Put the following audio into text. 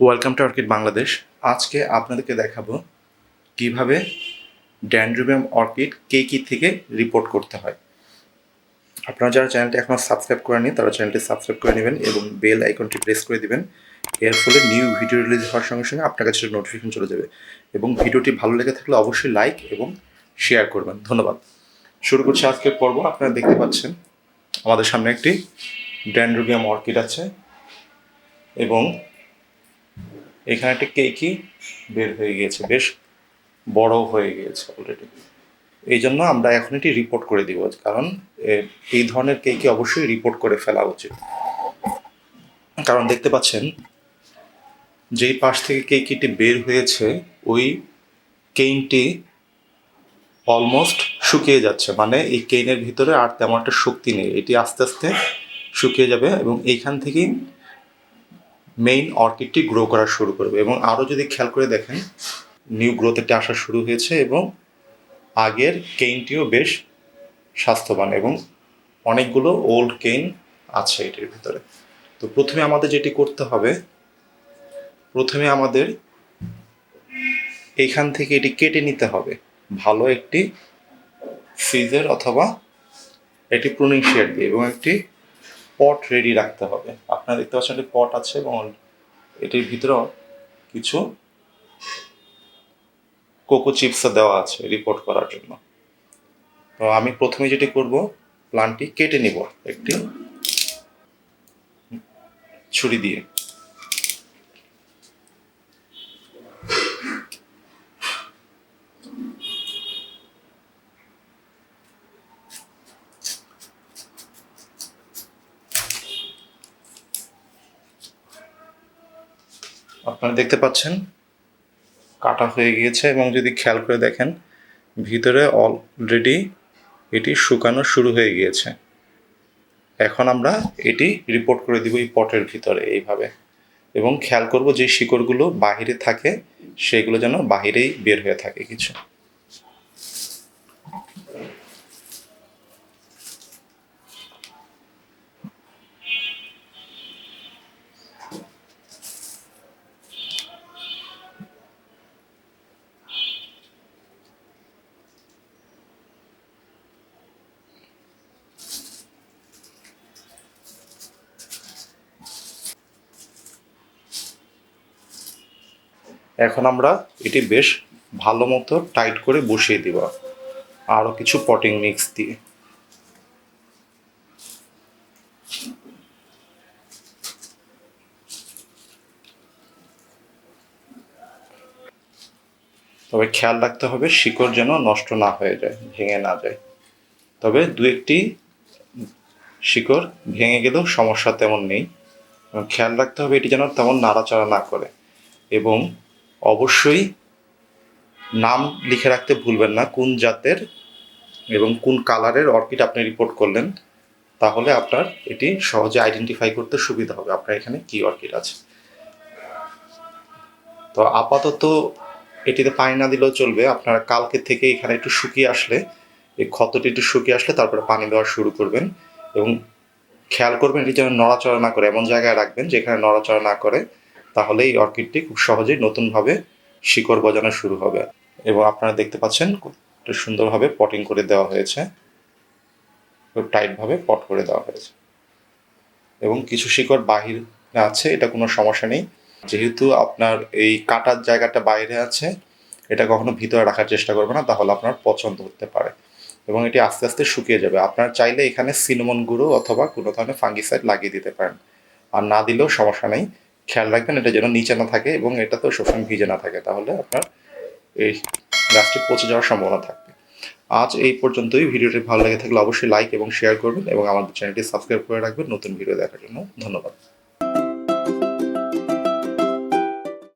Welcome to orchid Bangladesh আজকে আপনাদেরকে দেখাবো কীভাবে ড্যান্ড্রুবিয়াম অর্কিড কেকি থেকে রিপোর্ট করতে হয়। আপনারা যারা চ্যানেলটি এখনও সাবস্ক্রাইব করেনি তারা চ্যানেলটি সাবস্ক্রাইব করে নেবেন এবং বেল আইকনটি প্রেস করে দিবেন। এর ফলে নিউ ভিডিও রিলিজ হওয়ার সঙ্গে সঙ্গে আপনার কাছে নোটিফিকেশন চলে যাবে এবং ভিডিওটি ভালো লেগে থাকলে অবশ্যই লাইক এবং শেয়ার করবেন। ধন্যবাদ। শুরু করছি আজকের পর্ব। আপনারা দেখতে পাচ্ছেন, আমাদের সামনে একটি ড্যান্ড্রোবিয়াম অর্কিড আছে এবং এখানে একটা কেকই বের হয়ে গিয়েছে বেশ বড় হয়ে গিয়েছে অলরেডি এই জন্য আমরা এখন এটি রিপোর্ট করে দিব, কারণ এই ধরনের কেকই অবশ্যই রিপোর্ট করে ফেলা উচিত। কারণ দেখতে পাচ্ছেন, যেই পাশ থেকে কেকিটি বের হয়েছে, ওই কেইনটি অলমোস্ট শুকিয়ে যাচ্ছে। মানে এই কেইনের ভিতরে আর তেমন একটা শক্তি নেই। এটি আস্তে আস্তে শুকিয়ে যাবে এবং এইখান থেকেই মেইন অর্কিডটি গ্রো করা শুরু করবে। এবং আরও যদি খেয়াল করে দেখেন নিউ গ্রোথ এটা আসা শুরু হয়েছে এবং আগের কেইনটিও বেশ স্বাস্থ্যবান এবং অনেকগুলো ওল্ড কেইন আছে এটির ভিতরে। তো প্রথমে আমাদের যেটি করতে হবে, প্রথমে আমাদের এইখান থেকে এটি কেটে নিতে হবে। ভালো একটি ফ্রিজের অথবা একটি প্রুনিং শেড দিয়ে এবং একটি পট রেডি রাখতে হবে। আপনারা দেখতে পাচ্ছেন একটি পট আছে এবং এটির ভিতরেও কিছু কোকো চিপস দেওয়া আছে রিপোর্ট করার জন্য। তো আমি প্রথমে যেটি করব প্লান্টটি কেটে নিব। একটি ছুরি দিয়ে। আপনারা দেখতে পাচ্ছেন, কাটা হয়ে গিয়েছে এবং যদি খেয়াল করে দেখেন, ভিতরে অলরেডি এটি শুকানো শুরু হয়ে গিয়েছে। এখন আমরা এটি রিপোর্ট করে দিব এই পটের ভিতরে এইভাবে। এবং খেয়াল করব যে শিকড়গুলো বাহিরে থাকে, সেগুলো যেন বাহিরেই বের হয়ে থাকে কিছু। এখন আমরা এটি বেশ ভালো মতো টাইট করে বসিয়ে দিব। আরও কিছু পটিং মিক্স দিয়ে। তবে খেয়াল রাখতে হবে শিকড় যেন নষ্ট না হয়ে যায়, ভেঙে না যায়। তবে দু একটি শিকড় ভেঙে গেলেও সমস্যা তেমন নেই। খেয়াল রাখতে হবে এটি যেন তেমন নাড়াচাড়া না করে। এবং অবশ্যই নাম লিখে রাখতে ভুলবেন না, কোন জাতের এবং কোন কালারের অর্কিড আপনি রিপোর্ট করলেন, তাহলে আপনার এটি সহজে আইডেন্টিফাই করতে সুবিধা হবে। আপনার এখানে কি অর্কিড আছে? তো আপাতত এটিতে পানি না দিলেও চলবে। আপনারা কালকে থেকে এখানে একটু শুকিয়ে আসলে, এই ক্ষতটি একটু শুকিয়ে আসলে তারপরে পানি দেওয়া শুরু করবেন এবং খেয়াল করবেন এটি যেন নড়াচড়া না করে, এমন জায়গায় রাখবেন যেখানে নড়াচড়া না করে। তাহলে এই অর্কিডটি খুব সহজেই নতুনভাবে শিকড় গজানো শুরু হবে। এবং আপনারা দেখতে পাচ্ছেন সুন্দরভাবে পটিং করে দেওয়া হয়েছে। খুব টাইটভাবে পট করে দেওয়া হয়েছে। এবং কিছু শিকড় বাহির আছে, এটা কোনো সমস্যা নেই। যেহেতু আপনার এই কাটার জায়গাটা বাইরে আছে, এটা কখনো ভিতরে রাখার চেষ্টা করবে না, তাহলে আপনার পছন্দ হতে পারে। এবং এটি আস্তে আস্তে শুকিয়ে যাবে। আপনার চাইলে এখানে সিনেমন গুঁড়ো অথবা কোনো ধরনের ফাঙ্গিসাইড লাগিয়ে দিতে পারেন। আর না দিলেও সমস্যা নেই। খেয়াল রাখবেন, এটা যেন নিচে না থাকে এবং এটা তো সবসময় ভিজে না থাকে। তাহলে আপনার এই গাছটি পচে যাওয়ার সম্ভাবনা থাকবে। আজ এই পর্যন্তই। ভিডিওটি ভালো লেগে থাকলে অবশ্যই লাইক এবং শেয়ার করবেন এবং আমাদের চ্যানেলটি সাবস্ক্রাইব করে রাখবেন। নতুন ভিডিও দেখার জন্য ধন্যবাদ।